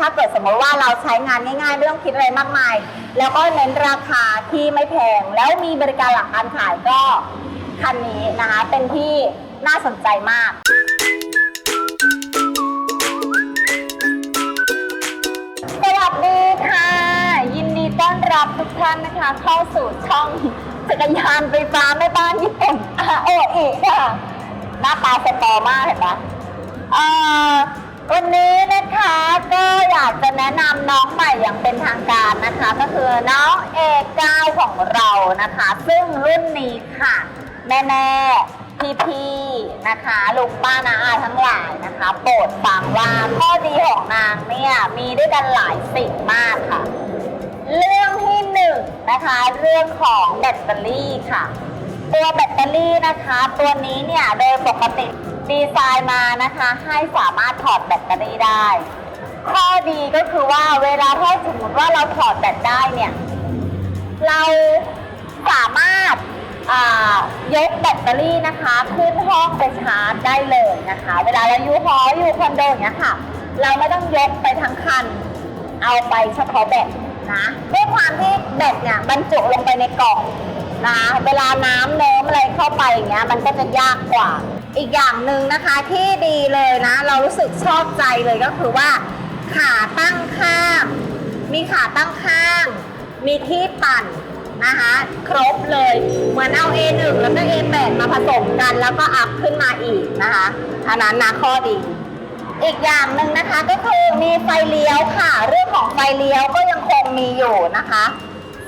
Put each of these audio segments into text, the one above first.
ถ้าเกิดสมมติว่าเราใช้งานง่ายๆ ไม่ต้องคิดอะไรมากมาย แล้วก็เน้นราคาที่ไม่แพง แล้วมีบริการหลังการขายก็คันนี้นะคะ เป็นที่น่าสนใจมาก สวัสดีค่ะ ยินดีต้อนรับทุกท่านนะคะ เข้าสู่ช่องจักรยานไฟฟ้าแม่บ้านญี่ปุ่นโออีค่ะ หน้าตาสตอมากเห็นปะวันนี้นะคะก็อยากจะแนะนำน้องใหม่อย่างเป็นทางการนะคะ ก็คือน้อง A9 ของเรานะคะ ซึ่งรุ่นนี้ค่ะ แม่แม่พี่พี่ๆนะคะลุงป้านาอาทั้งหลายนะคะ โปรดฟังว่าข้อดีของนางเนี่ยมีด้วยกันหลายสิ่งมากค่ะ เรื่องที่หนึ่งนะคะเรื่องของแบตเตอรี่ค่ะตัวแบตเตอรี่นะคะ ตัวนี้เนี่ยโดยปกติดีไซน์มานะคะ ให้สามารถถอดแบตเตอรี่ได้ ข้อดีก็คือว่าเวลาถ้าสมมติว่าเราถอดแบตได้เนี่ย เราสามารถยกแบตเตอรี่นะคะ ขึ้นห้องไปชาร์จได้เลยนะคะ เวลาเราอยู่หออยู่คอนโดอย่างเงี้ยค่ะ เราไม่ต้องยกไปทั้งคัน เอาไปเฉพาะแบตนะด้วยความที่แบตเนี่ยบรรจุลงไปในกล่องนะเวลาน้ำเนิ้มอะไรเข้าไปอย่างเงี้ยมันก็จะยากกว่า อีกอย่างหนึ่งนะคะที่ดีเลยนะ เรารู้สึกชอบใจเลยก็คือว่า ขาตั้งข้าง มีขาตั้งข้าง มีที่ปั่นนะคะ ครบเลย เหมือนเอา A1 แล้วก็ A8 มาผสมกันแล้วก็อัพขึ้นมาอีกนะคะอันนั้นนะข้อดี อีกอย่างหนึ่งนะคะก็คือมีไฟเลี้ยวค่ะ เรื่องของไฟเลี้ยวก็ยังคงมีอยู่นะคะ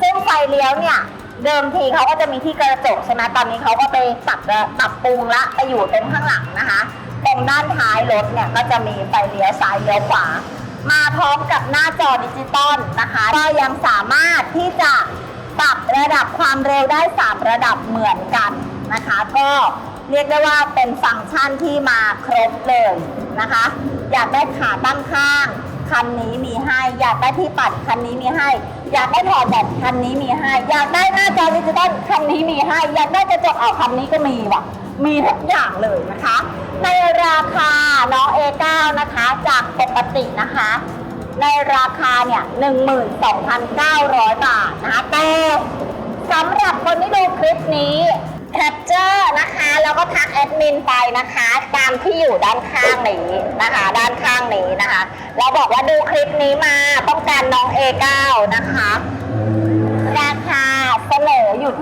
ซึ่งไฟเลี้ยวเนี่ยเดิมทีเขาก็จะมีที่กระจกใช่ไหมตอนนี้เขาก็ไปปรับปรับปรุงละไปอยู่ตรงข้างหลังนะคะ ตรงด้านท้ายรถเนี่ยก็จะมีไฟเลี้ยวซ้ายเลี้ยวขวา มาพร้อมกับหน้าจอดิจิตอลนะคะ ก็ยังสามารถที่จะปรับระดับความเร็วได้ 3 ระดับเหมือนกันนะคะ ก็เรียกได้ว่าเป็นฟังก์ชันที่มาครบเลยนะคะ อยากได้ขาตั้งข้าง คันนี้มีให้ อยากได้ที่ปัดคันนี้มีให้ อยากได้ถอดแบตคันนี้มีให้ อยากได้หน้าจอดิจิตอลคันนี้มีให้ อยากได้กระจกออกคันนี้ก็มีว่ะ มีทุกอย่างเลยนะคะ ในราคาน้อง A9 นะคะ จากปกตินะคะ ในราคาเนี่ย 12,900 บาทนะคะแต่สำหรับคนที่ดูคลิปนี้แคปเจอร์นะคะ แล้วก็ทักแอดมินไปนะคะ ตามที่อยู่ด้านข้างนี้นะคะ ด้านข้างนี้นะคะ แล้วบอกว่าดูคลิปนี้มาต้องการน้อง A9 นะคะ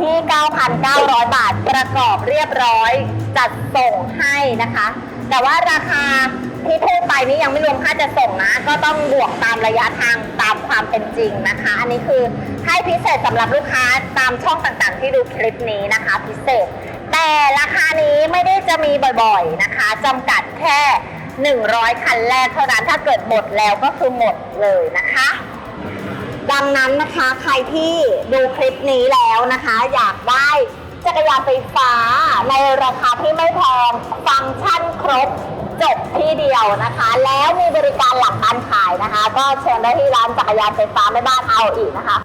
ที่ 9,900 บาทประกอบเรียบร้อย จัดส่งให้นะคะ แต่ว่าราคาที่พูดไปนี้ยังไม่รวมค่าจะส่งนะ ก็ต้องบวกตามระยะทางตามความเป็นจริงนะคะ อันนี้คือให้พิเศษสำหรับลูกค้าตามช่องต่างๆ ที่ดูคลิปนี้นะคะ พิเศษ แต่ราคานี้ไม่ได้จะมีบ่อยๆนะคะจำกัดแค่ 100 คันแรกเท่านั้นถ้าเกิดหมดแล้วก็คือหมดเลยนะคะ ดังนั้นนะคะใครที่ดูคลิปนี้แล้วนะคะ อยากได้จักรยานไฟฟ้าในราคาที่ไม่แพงฟังก์ชันครบจบที่เดียวนะคะ แล้วมีบริการหลังการขายนะคะ ก็เชิญได้ที่ร้านจักรยานไฟฟ้าแม่บ้านเอาอีกนะคะ